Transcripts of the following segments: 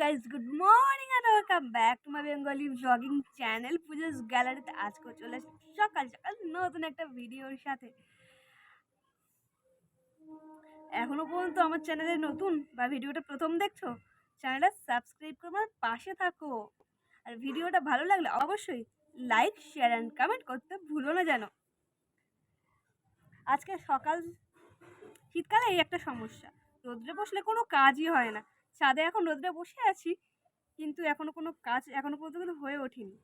Guys good morning and welcome back to my Bengali blogging channel Pujo's গ্যালারিতে আজকে চলে সকাল সকাল নতুন একটা ভিডিওর সাথে। এখনও পর্যন্ত আমার চ্যানেলে নতুন বা ভিডিওটা প্রথম দেখছ চ্যানেলটা সাবস্ক্রাইব করে আমার পাশে থাকো। আর ভিডিওটা ভালো লাগলে অবশ্যই লাইক শেয়ার অ্যান্ড কমেন্ট করতে ভুলো না যেন। আজকে সকাল, শীতকালে এই একটা সমস্যা। রোদ্রে বসলে কোনো কাজই হয় না। ছাদে এখন রোদ্রে বসে আছি, কিন্তু এখনও কোনো কাজ এখনও পর্যন্ত কিন্তু হয়ে ওঠেনি।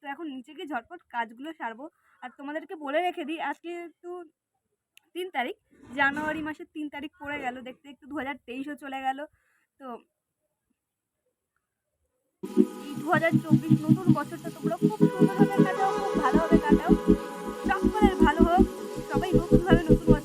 তো এখন নিচে গিয়ে ঝটপট কাজগুলো সারবো। আর তোমাদেরকে বলে রেখে দিই, আজকে একটু তিন তারিখ, জানুয়ারি মাসের তিন তারিখ পড়ে গেল। দেখতে একটু দু হাজার তেইশও চলে গেল। তো দু হাজার চব্বিশ নতুন বছরটা তোমরা খুব সুন্দরভাবে কাটাও, খুব ভালোভাবে কাটাও। সকলের ভালো হোক, সবাই নতুনভাবে নতুন বছরটাকে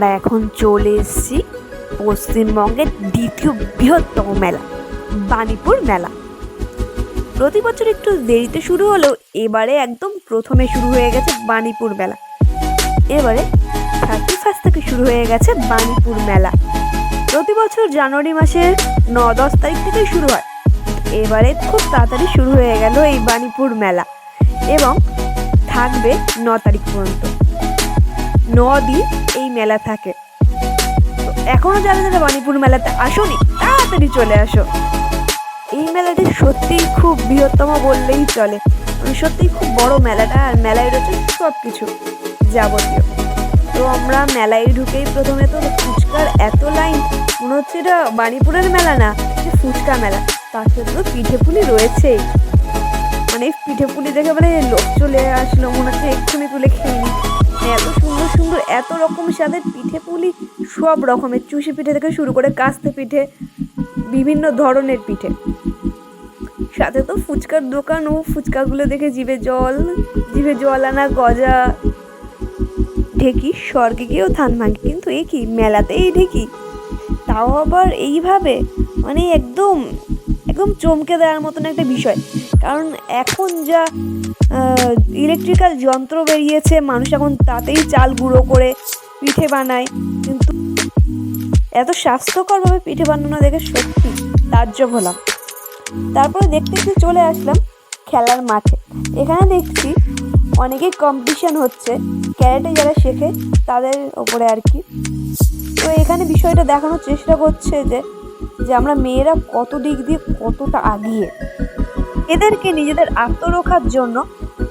আমরা এখন চলে এসেছি পশ্চিমবঙ্গের দ্বিতীয় বৃহত্তম মেলা, বাণীপুর মেলা। প্রতি বছর একটু দেরিতে শুরু হলেও এবারে একদম প্রথমে শুরু হয়ে গেছে বাণীপুর মেলা। এবারে থার্টি ফার্স্ট থেকে শুরু হয়ে গেছে বাণীপুর মেলা। প্রতি বছর জানুয়ারি মাসের ন দশ তারিখ থেকে শুরু হয়। এবারে খুব তাড়াতাড়ি শুরু হয়ে গেল এই বাণীপুর মেলা এবং থাকবে ন তারিখ পর্যন্ত। ন দিন এই মেলা থাকে। তো এখনও যারা যারা বাণীপুর মেলাতে আসোনি, তাড়াতাড়ি চলে আসো। এই মেলাটি সত্যিই খুব বৃহত্তম বললেই চলে। মানে সত্যিই খুব বড় মেলাটা, আর মেলায় রয়েছে সব কিছু যাবতীয়। তো আমরা মেলায় ঢুকেই প্রথমে তো ফুচকার এত লাইন, মনে হচ্ছে এটা বাণীপুরের মেলা না, এটা ফুচকা মেলা। তার সাথে তো পিঠে পুলি রয়েছেই। মানে এই পিঠে পুলি দেখে মানে লোক চলে আসলো, মনে হচ্ছে এক্ষুনি তুলে খেয়ে নিই। এত সুন্দর সুন্দর, এত রকম স্বাদের পিঠে পুলি, সব রকমের চুষি পিঠে থেকে শুরু করে কাস্তে পিঠে, বিভিন্ন ধরনের পিঠে। সাথে তো ফুচকার দোকান ও ফুচকাগুলো দেখে জিভে জল জিভে জল আনা, গজা, ঢেকি, স্বর্গে গিয়েও থান ভাঙে, কিন্তু এ কি, মেলাতেই ঢেকি? তাও আবার এইভাবে? মানে একদম একদম চমকে দেওয়ার মতন একটা বিষয়। কারণ এখন যা ইলেকট্রিক্যাল যন্ত্র বেরিয়েছে, মানুষ এখন তাতেই চাল গুঁড়ো করে পিঠে বানায়। কিন্তু এত স্বাস্থ্যকরভাবে পিঠে বানানো দেখে সত্যি তাজ্জব হলাম। তারপরে দেখতে দেখতে চলে আসলাম খেলার মাঠে। এখানে দেখছি অনেকেই কম্পিটিশন হচ্ছে, ক্যারেটে যারা শেখে তাদের ওপরে আর কি। তো এখানে বিষয়টা দেখানোর চেষ্টা করছে যে যে আমরা মেয়েরা কত দিক দিয়ে কতটা আগিয়ে এদেরকে নিজেদের আত্মরক্ষার জন্য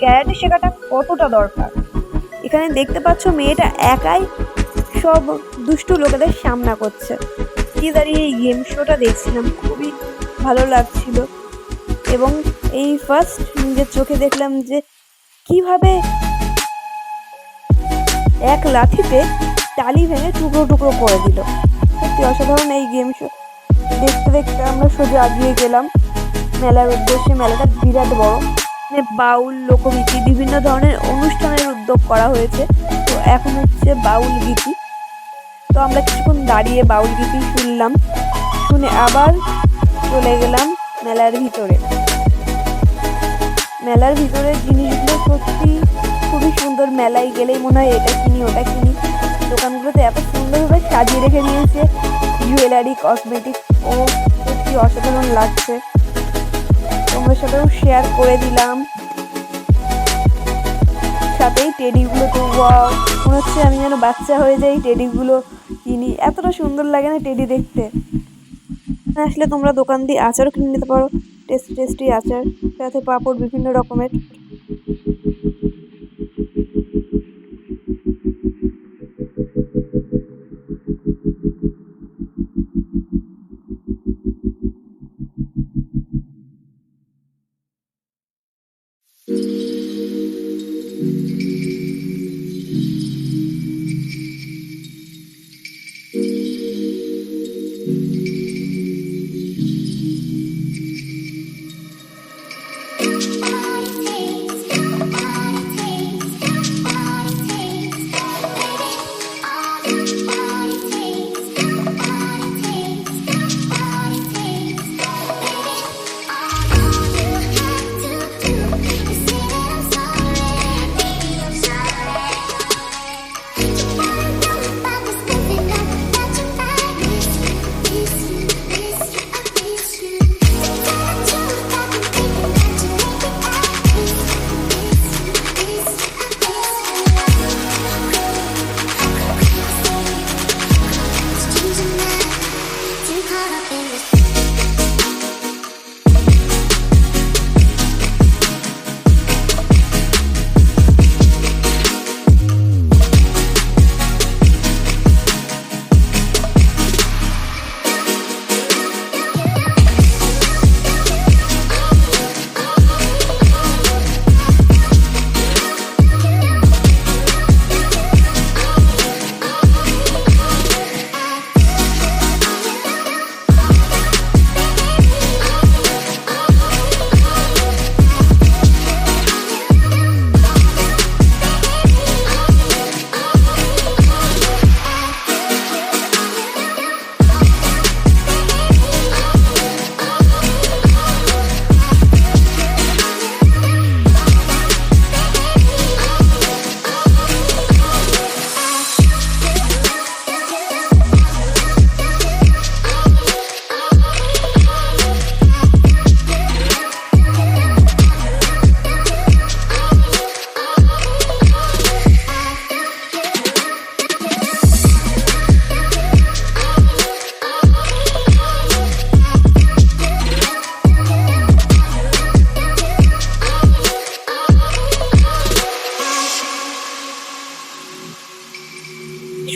ক্যারাটে শেখাটা কতটা দরকার? এখানে দেখতে পাচ্ছ মেয়েটা একাই সব দুষ্টু লোকেদের সামনা করছে। কি দাঁড়িয়ে এই গেম শোটা দেখছিলাম, খুবই ভালো লাগছিল। এবং এই ফার্স্ট নিজের চোখে দেখলাম যে কীভাবে এক লাঠিতে টালি ভেঙে টুকরো টুকরো করে দিল। সত্যি অসাধারণ এই গেম শো দেখতে দেখতে আমরা সোজা এগিয়ে গেলাম। মেলার উদ্দেশ্যে মেলাটা বিরাট বড়। মানে বাউল, লোকগীতি, বিভিন্ন ধরনের অনুষ্ঠানের উদ্যোগ করা হয়েছে। তো এখন হচ্ছে বাউল গীতি। তো আমরা কিছুক্ষণ দাঁড়িয়ে বাউল গীতি শুনলাম। শুনে আবার চলে গেলাম মেলার ভিতরে। মেলার ভিতরে জিনিসগুলো সত্যি খুবই সুন্দর। মেলায় গেলেই মনে হয় এটা কিনি, ওটা কিনি। দোকানগুলোতে এত সুন্দরভাবে সাজিয়ে রেখে দিয়েছে। জুয়েলারি কসমেটিক ও সত্যি অসাধারণ লাগছে। তোমার সাথেও শেয়ার করে দিলাম। সাথেই টেডিগুলো তো মনে হচ্ছে আমি যেন বাচ্চা হয়ে যাই টেডিগুলো কিনি। এতটা সুন্দর লাগে না টেডি দেখতে। আসলে তোমরা দোকান দিয়ে আচারও কিনে নিতে পারো, টেস্টি টেস্টি আচার, সাথে পাঁপড় বিভিন্ন রকমের।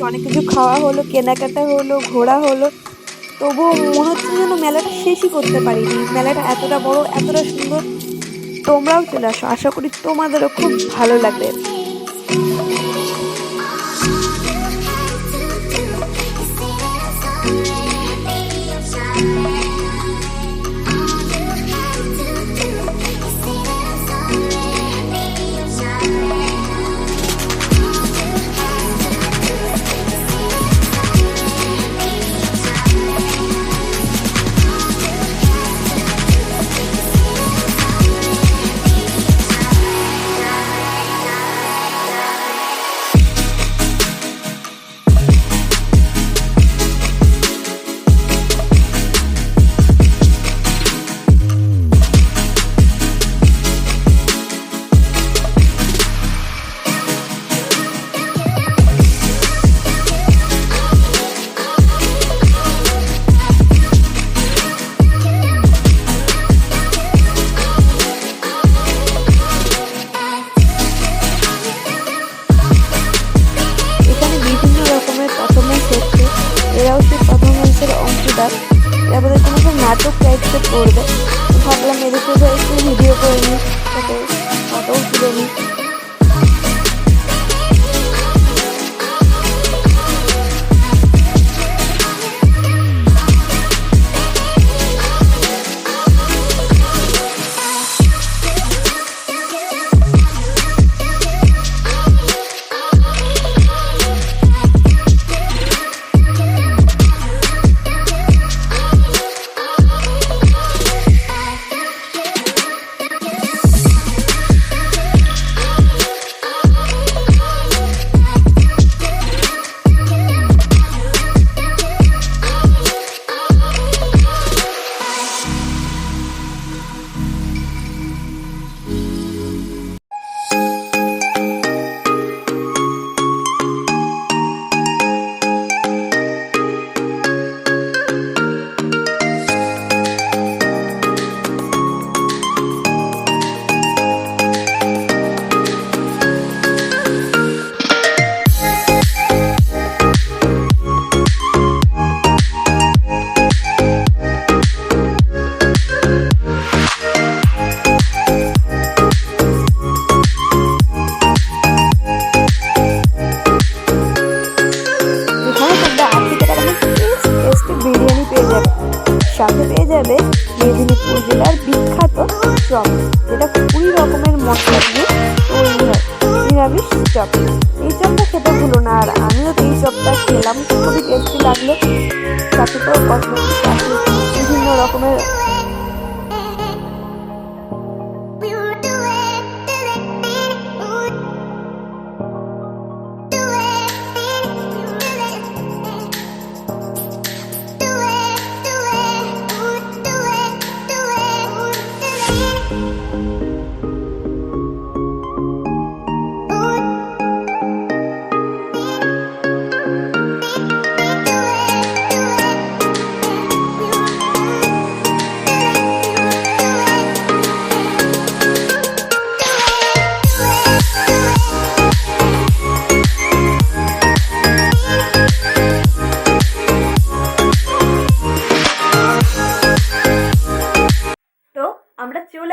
অনেক কিছু খাওয়া হলো, কেনাকাটা হলো, ঘোরা হলো। তবুও মনে হচ্ছে যেন মেলাটা শেষই করতে পারিনি। মেলাটা এতটা বড়, এতটা সুন্দর। তোমরাও চলে আসো। আশা করি তোমাদেরও খুব ভালো লাগবে। পারফরমেন্সের অংশীদার। তারপরে কোনো একটা নাটক টাইপসের করবে। ভাবলাম এদের সাথে একটু ভিডিও করে নিই ফটো তুলে নিই। যাবে মেদিনীপুর জেলার বিখ্যাত চপ, যেটা কুড়ি রকমের মশলা দিয়ে তৈরি হয়, নিরামিষ চপ। এই চপটা খেতে ভুলো না, আর আমিও এই চপটা খেলাম। খুবই টেস্টি লাগল।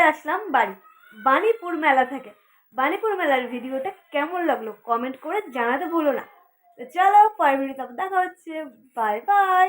চলে আসলাম বাড়ি, বাণীপুর মেলা থেকে। বাণীপুর মেলার ভিডিওটা কেমন লাগল কমেন্ট করে জানাতে ভুলো না। চলো পরের ভিডিওতে দেখা হচ্ছে। Bye bye.